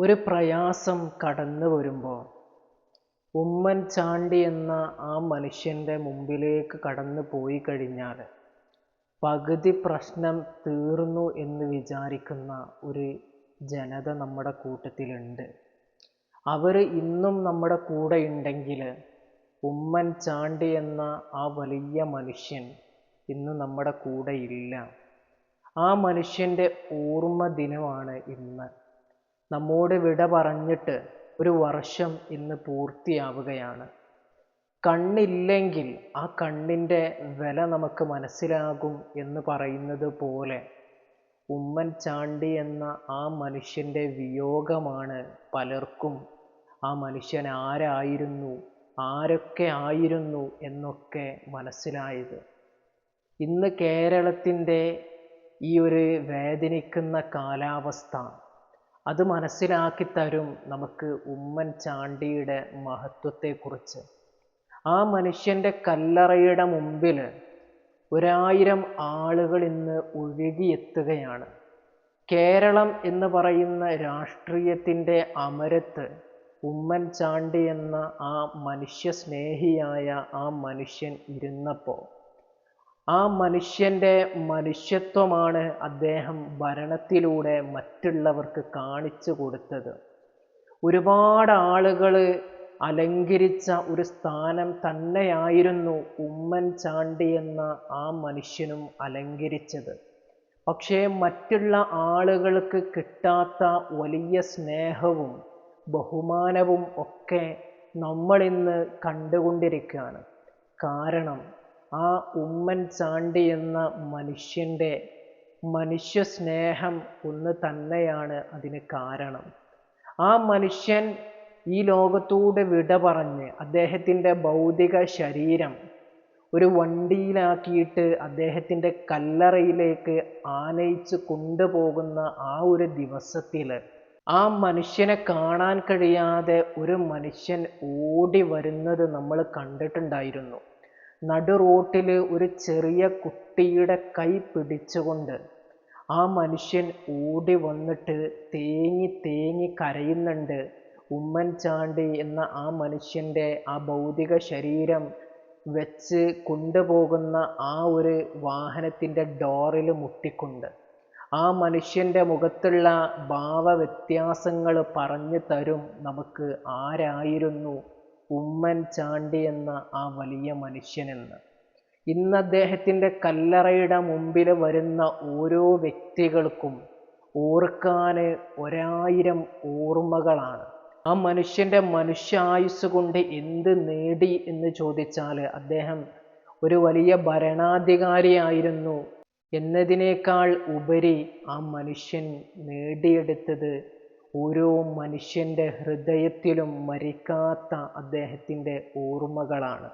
ഒരു പ്രയാസം കടന്നു വരുമ്പോൾ ഉമ്മൻ ചാണ്ടി എന്ന ആ മനുഷ്യന്റെ മുമ്പിലേക്ക് കടന്നു പോയി കഴിഞ്ഞാൽ പകുതി പ്രശ്നം തീർന്നു എന്ന് വിചാരിക്കുന്ന ഒരു ജനത നമ്മുടെ കൂട്ടത്തിലുണ്ട്. അവർ ഇന്നും നമ്മുടെ കൂടെ ഉണ്ടെങ്കിൽ ഉമ്മൻ ചാണ്ടി എന്ന ആ വലിയ മനുഷ്യൻ ഇന്ന് നമ്മുടെ കൂടെ ഇല്ല. ആ മനുഷ്യന്റെ ഓർമ്മ ദിനമാണ് ഇന്ന്. നമ്മോട് വിട പറഞ്ഞിട്ട് ഒരു വർഷം ഇന്ന് പൂർത്തിയാവുകയാണ്. കണ്ണില്ലെങ്കിൽ ആ കണ്ണിന്റെ വില നമുക്ക് മനസ്സിലാകും എന്ന് പറയുന്നത് പോലെ ഉമ്മൻ ചാണ്ടി എന്ന ആ മനുഷ്യന്റെ വിയോഗമാണ് പലർക്കും ആ മനുഷ്യൻ ആരായിരുന്നു ആരൊക്കെ ആയിരുന്നു എന്നൊക്കെ മനസ്സിലായത്. ഇന്ന് കേരളത്തിന്റെ ഈ ഒരു വേദനിക്കുന്ന കാലാവസ്ഥ അത് മനസ്സിലാക്കി തരും നമുക്ക് ഉമ്മൻ ചാണ്ടിയുടെ മഹത്വത്തെക്കുറിച്ച്. ആ മനുഷ്യന്റെ കല്ലറയുടെ മുമ്പിൽ ഒരായിരം ആളുകൾ ഇന്ന് ഒഴുകിയെത്തുകയാണ്. കേരളം എന്ന് പറയുന്ന രാഷ്ട്രീയത്തിന്റെ അമരത്ത് ഉമ്മൻ ചാണ്ടി എന്ന ആ മനുഷ്യസ്നേഹിയായ ആ മനുഷ്യൻ ഇരുന്നപ്പോൾ ആ മനുഷ്യന്റെ മനുഷ്യത്വമാണ് അദ്ദേഹം ഭരണത്തിലൂടെ മറ്റുള്ളവർക്ക് കാണിച്ചു കൊടുത്തത്. ഒരുപാട് ആളുകൾ അലങ്കരിച്ച ഒരു സ്ഥാനം തന്നെയായിരുന്നു ഉമ്മൻ ചാണ്ടി എന്ന ആ മനുഷ്യനും അലങ്കരിച്ചത്. പക്ഷേ മറ്റുള്ള ആളുകൾക്ക് കിട്ടാത്ത വലിയ സ്നേഹവും ബഹുമാനവും ഒക്കെ നമ്മളിന്ന് കണ്ടുകൊണ്ടിരിക്കുകയാണ്. കാരണം ആ ഉമ്മൻ ചാണ്ടി എന്ന മനുഷ്യന്റെ മനുഷ്യ സ്നേഹം ഒന്ന് തന്നെയാണ് അതിന് കാരണം. ആ മനുഷ്യൻ ഈ ലോകത്തോട് വിട പറഞ്ഞ് അദ്ദേഹത്തിന്റെ ഭൗതിക ശരീരം ഒരു വണ്ടിയിലാക്കിയിട്ട് അദ്ദേഹത്തിന്റെ കല്ലറയിലേക്ക് ആനയിച്ച് കൊണ്ടുപോകുന്ന ആ ഒരു ദിവസത്തിൽ ആ മനുഷ്യനെ കാണാൻ കഴിയാതെ ഒരു മനുഷ്യൻ ഓടി വരുന്നത് നമ്മൾ കണ്ടിട്ടുണ്ടായിരുന്നു. നടു റോട്ടിൽ ഒരു ചെറിയ കുട്ടിയുടെ കൈ പിടിച്ചുകൊണ്ട് ആ മനുഷ്യൻ ഓടി വന്നിട്ട് തേങ്ങി തേങ്ങി കരയുന്നുണ്ട്. ഉമ്മൻചാണ്ടി എന്ന ആ മനുഷ്യന്റെ ആ ഭൗതിക ശരീരം വെച്ച് കൊണ്ടുപോകുന്ന ആ ഒരു വാഹനത്തിന്റെ ഡോറിൽ മുട്ടിക്കൊണ്ട് ആ മനുഷ്യന്റെ മുഖത്തുള്ള ഭാവവ്യത്യാസങ്ങൾ പറഞ്ഞു തരും നമുക്ക് ആരായിരുന്നു? ഉമ്മൻചാണ്ടി എന്ന ആ വലിയ മനുഷ്യനെന്ന് ഇന്ന് അദ്ദേഹത്തിന്റെ കല്ലറയുടെ മുമ്പിൽ വരുന്ന ഓരോ വ്യക്തികൾക്കും ഓർക്കാൻ ഒരായിരം ഓർമ്മകളാണ്. ആ മനുഷ്യന്റെ മനുഷ്യായുസ് കൊണ്ട് എന്ത് നേടി എന്ന് ചോദിച്ചാൽ അദ്ദേഹം ഒരു വലിയ ഭരണാധികാരിയായിരുന്നു. എന്നതിനേക്കാൾ ഉപരി ആ മനുഷ്യൻ നേടിയെടുത്തത് ഓരോ മനുഷ്യന്റെ ഹൃദയത്തിലും മരിക്കാത്ത അദ്ദേഹത്തിന്റെ ഓർമ്മകളാണ്.